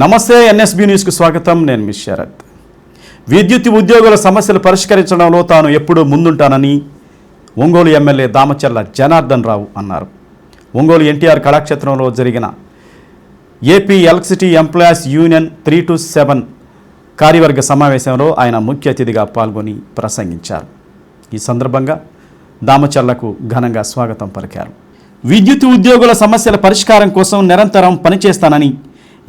నమస్తే ఎన్ఎస్బి న్యూస్కు స్వాగతం. నేను మిస్ శరత్. విద్యుత్ ఉద్యోగుల సమస్యలు పరిష్కరించడంలో తాను ఎప్పుడూ ముందుంటానని ఒంగోలు ఎమ్మెల్యే దామచర్ల జనార్దన్ రావు అన్నారు. ఒంగోలు ఎన్టీఆర్ కళాక్షేత్రంలో జరిగిన AP electricity employees union three two seven కార్యవర్గ సమావేశంలో ఆయన ముఖ్య అతిథిగా పాల్గొని ప్రసంగించారు. ఈ సందర్భంగా దామచర్లకు ఘనంగా స్వాగతం పలికారు. విద్యుత్ ఉద్యోగుల సమస్యల పరిష్కారం కోసం నిరంతరం పనిచేస్తానని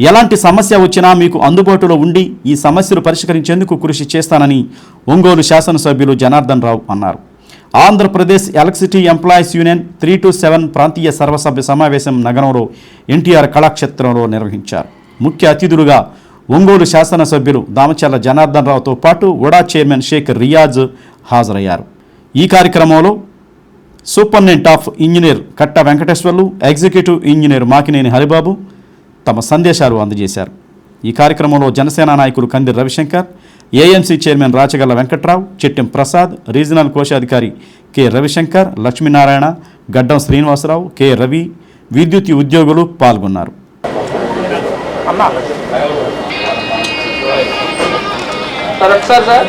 ఎలాంటి సమస్య వచ్చినా మీకు అందుబాటులో ఉండి ఈ సమస్యలు పరిష్కరించేందుకు కృషి చేస్తానని ఒంగోలు శాసనసభ్యులు జనార్దన్ రావు అన్నారు. Andhra Pradesh electricity employees union three two seven ప్రాంతీయ సర్వసభ్య సమావేశం నగరంలో ఎన్టీఆర్ కళాక్షేత్రంలో నిర్వహించారు. ముఖ్య అతిథులుగా ఒంగోలు శాసనసభ్యులు దామచర్ల జనార్దన్ రావుతో పాటు ఉడా చైర్మన్ షేక్ రియాజ్ హాజరయ్యారు. ఈ కార్యక్రమంలో superintendent of engineer Katta Venkateswarlu executive engineer Makineni Haribabu తమ సందేశాలు అందజేశారు. ఈ కార్యక్రమంలో జనసేన నాయకులు Kandi Ravishankar AMC chairman Rachagalla Venkatrao Chittem Prasad regional కోశాధికారి కె రవిశంకర్ లక్ష్మీనారాయణ గడ్డం శ్రీనివాసరావు కె రవి విద్యుత్ ఉద్యోగులు పాల్గొన్నారు. సార్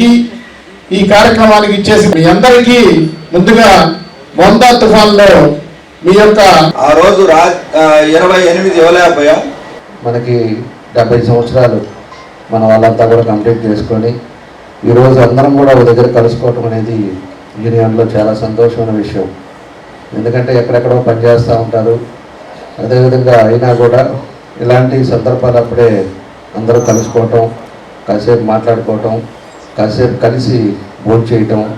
తీసే కి ఈ కార్యక్రమానికి ఇచ్చేసి మీ అందరికీ ముందుగా మొందా తుఫాన్లో మీ యొక్క ఆ రోజు రా ఇరవై ఎనిమిది ఇవ్వలేకపోయా? మనకి డెబ్బై సంవత్సరాలు మన వాళ్ళంతా కూడా కంప్లీట్ చేసుకొని ఈరోజు అందరం కూడా ఒక దగ్గర కలుసుకోవటం అనేది యూనియన్లో చాలా సంతోషమైన విషయం. ఎందుకంటే ఎక్కడెక్కడో పనిచేస్తూ ఉంటారు. అదేవిధంగా అయినా కూడా ఇలాంటి సందర్భాలు అప్పుడే అందరూ కలుసుకోవటం కాసేపు మాట్లాడుకోవటం కాసేపు కలిసి భోజనం చేయటం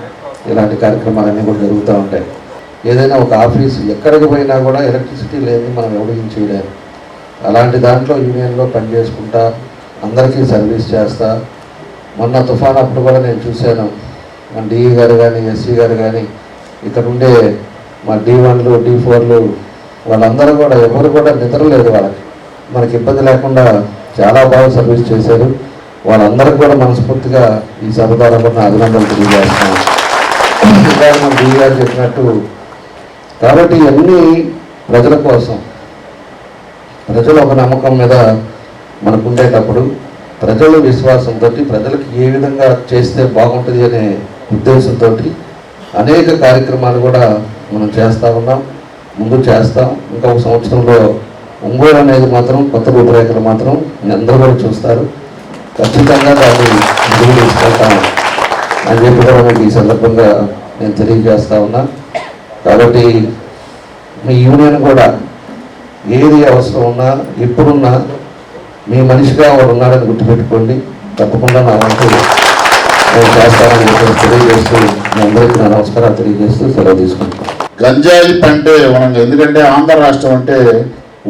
ఇలాంటి కార్యక్రమాలన్నీ కూడా జరుగుతూ ఉంటాయి. ఏదైనా ఒక ఆఫీస్ ఎక్కడికి పోయినా కూడా ఎలక్ట్రిసిటీ లేని మనం ఎవరికి చేయలేము. అలాంటి దాంట్లో యూనియన్లో పనిచేసుకుంటా అందరికీ సర్వీస్ చేస్తా. మొన్న తుఫాన్ అప్పుడు కూడా నేను చూశాను. మన డిఈ గారు కానీ ఎస్సీ గారు కానీ ఇక్కడ ఉండే మా డి వన్లు డి ఫోర్లు వాళ్ళందరూ కూడా ఎవరు కూడా నిద్రలేదు వాళ్ళకి. మనకి ఇబ్బంది లేకుండా చాలా బాగా సర్వీస్ చేశారు. వాళ్ళందరికీ కూడా మనస్ఫూర్తిగా ఈ సభ ద్వారా కూడా అభినందనలు తెలియజేస్తున్నాం ఇంకా మన డిఈ గారు చెప్పినట్టు కాబట్టి ఇవన్నీ ప్రజల కోసం. ప్రజల ఒక నమ్మకం మీద మనకు ఉండేటప్పుడు ప్రజల విశ్వాసంతో ప్రజలకు ఏ విధంగా చేస్తే బాగుంటుంది అనే ఉద్దేశంతో అనేక కార్యక్రమాలు కూడా మనం చేస్తూ ఉన్నాం ముందు చేస్తాం. ఇంకొక సంవత్సరంలో ఒంగోలు అనేది మాత్రం కొత్త రూపురేఖలు మాత్రం అందరూ కూడా చూస్తారు. ఖచ్చితంగా దాన్ని ముందుకు తీసుకెళ్తాం అని చెప్పి కూడా మీకు ఈ సందర్భంగా నేను తెలియజేస్తా ఉన్నా. కాబట్టి మీ యూనియన్ కూడా ఏది అవసరం ఉన్నా ఎప్పుడున్నా మీ మనిషిగా వాడు ఉన్నాడని గుర్తుపెట్టుకోండి. తప్పకుండా నా వంతు నేను చేస్తానని చెప్పి తెలియజేస్తూ మీ అందరికీ నా నమస్కారాలు తెలియజేస్తూ సెలవు తీసుకుంటాను గంజాయి పంటే మనం ఎందుకంటే ఆంధ్ర రాష్ట్రం అంటే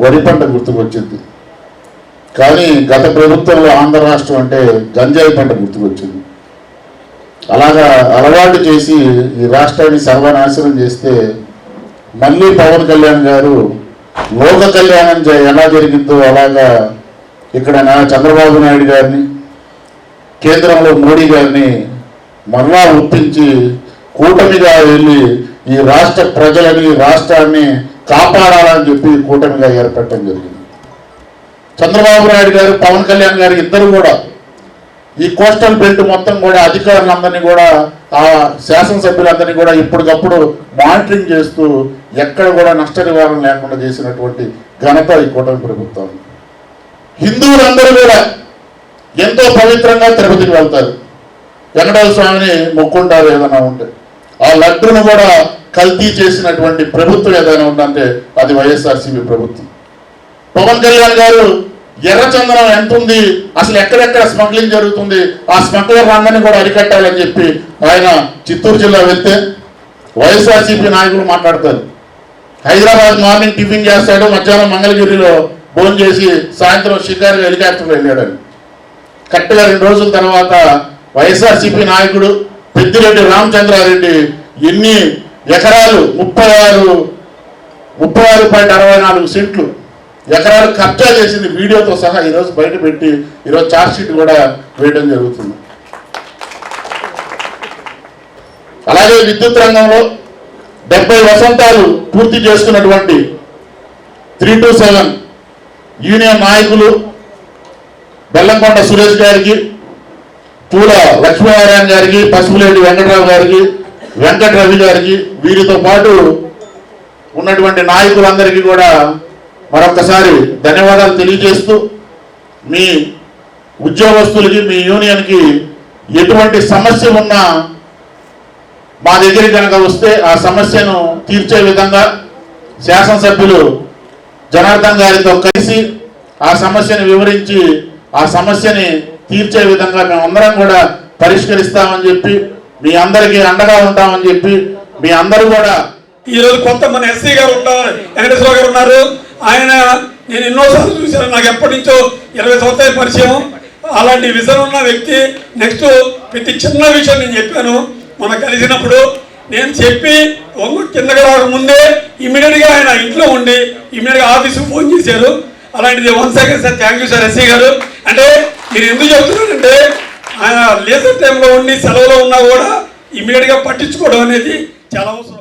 వరి పంట గుర్తుకొచ్చింది. కానీ గత ప్రభుత్వంలో ఆంధ్ర రాష్ట్రం అంటే గంజాయి పంట గుర్తుకొచ్చింది. అలాగా అలవాటు చేసి ఈ రాష్ట్రాన్ని సర్వనాశనం చేస్తే మళ్ళీ పవన్ కళ్యాణ్ గారు లోక కళ్యాణం ఎలా జరిగిందో అలాగా ఇక్కడ నా చంద్రబాబు నాయుడు గారిని కేంద్రంలో మోడీ గారిని మరలా ఒప్పించి కూటమిగా వెళ్ళి ఈ రాష్ట్ర ప్రజలని రాష్ట్రాన్ని కాపాడాలని చెప్పి కూటమిగా ఏర్పడటం జరిగింది. చంద్రబాబు నాయుడు గారు పవన్ కళ్యాణ్ గారు ఇద్దరు కూడా ఈ కోస్టల్ బెల్ట్ మొత్తం కూడా అధికారులందరినీ కూడా ఆ శాసనసభ్యులందరినీ కూడా ఇప్పటికప్పుడు మానిటరింగ్ చేస్తూ ఎక్కడ కూడా నష్ట నివారణ లేకుండా చేసినటువంటి ఘనత ఈ కూటమి ప్రభుత్వం. హిందువులందరూ కూడా ఎంతో పవిత్రంగా తిరుపతికి వెళ్తారు. వెంకటేశ్వర స్వామిని మొక్కుంటారు ఏదైనా ఉంటే. ఆ లడ్డును కూడా కల్తీ చేసినటువంటి ప్రభుత్వం ఏదైనా ఉందంటే అది వైఎస్ఆర్సీపీ ప్రభుత్వం. పవన్ కళ్యాణ్ గారు ఎర్రచందనం ఎంత ఉంది అసలు ఎక్కడెక్కడ స్మగ్లింగ్ జరుగుతుంది? ఆ స్మగ్లర్ అందరిని కూడా అరికట్టాలని చెప్పి ఆయన చిత్తూరు జిల్లా వెళ్తే వైఎస్ఆర్సీపీ నాయకులు మాట్లాడతారు. హైదరాబాద్ మార్నింగ్ టిఫిన్ చేస్తాడు మధ్యాహ్నం మంగళగిరిలో భోజనం చేసి సాయంత్రం షికారు హెలికాప్టర్లో వెళ్ళాడని. కరెక్ట్గా రెండు రోజుల తర్వాత వైఎస్ఆర్సీపీ నాయకుడు పెద్దిరెడ్డి రామచంద్రారెడ్డి ఎన్ని ఎకరాలు? ముప్పై ఆరు ముప్పై ఆరు పాయింట్ అరవై నాలుగు సెంట్లు ఎకరాలు కబ్జా చేసింది వీడియోతో సహా ఈరోజు బయట పెట్టి ఈరోజు ఛార్జ్ షీట్ కూడా వేయడం జరుగుతుంది. అలాగే విద్యుత్ రంగంలో డెబ్బై వసంతాలు పూర్తి చేసుకున్నటువంటి త్రీ టు సెవెన్ యూనియన్ నాయకులు బెల్లంకొండ సురేష్ గారికి పూల లక్ష్మీనారాయణ గారికి పసుపులేటి వెంకటరావు గారికి వెంకట రవి గారికి వీరితో పాటు ఉన్నటువంటి నాయకులందరికీ కూడా మరొకసారి ధన్యవాదాలు తెలియజేస్తూ మీ ఉద్యోగస్తులకి మీ యూనియన్కి ఎటువంటి సమస్య ఉన్నా మా దగ్గర కనుక వస్తే ఆ సమస్యను తీర్చే విధంగా శాసనసభ్యులు జనార్దన్ గారితో కలిసి ఆ సమస్యను వివరించి ఆ సమస్యని తీర్చే విధంగా మేమందరం కూడా పరిష్కరిస్తామని చెప్పి మీ అందరికీ అండగా ఉంటామని చెప్పి మీ అందరూ కూడా ఈ రోజు కొంత మన ఎస్సీ గారు ఉన్నారు వెంకటేశ్వర గారు ఉన్నారు. ఆయన నేను ఎన్నోసార్లు చూశాను. నాకు ఎప్పటి నుంచో ఇరవై సంవత్సరాల పరిచయం. అలాంటి విజన్ ఉన్న వ్యక్తి నెక్స్ట్ ప్రతి చిన్న విషయం నేను చెప్పాను. మనకు కలిసినప్పుడు నేను చెప్పి ఒంగు కిందకి రాకముందే ఇమీడియట్గా ఆయన ఇంట్లో ఉండి ఇమీడియట్గా ఆఫీస్కి ఫోన్ చేశారు. అలాంటిది one second sir thank you sir SC గారు. అంటే మీరు ఎందుకు చెబుతున్నారంటే ఆయన లేజర్ టైంలో ఉండి సెలవులో ఉన్నా కూడా ఇమీడియట్గా పట్టించుకోవడం అనేది చాలా అవసరం.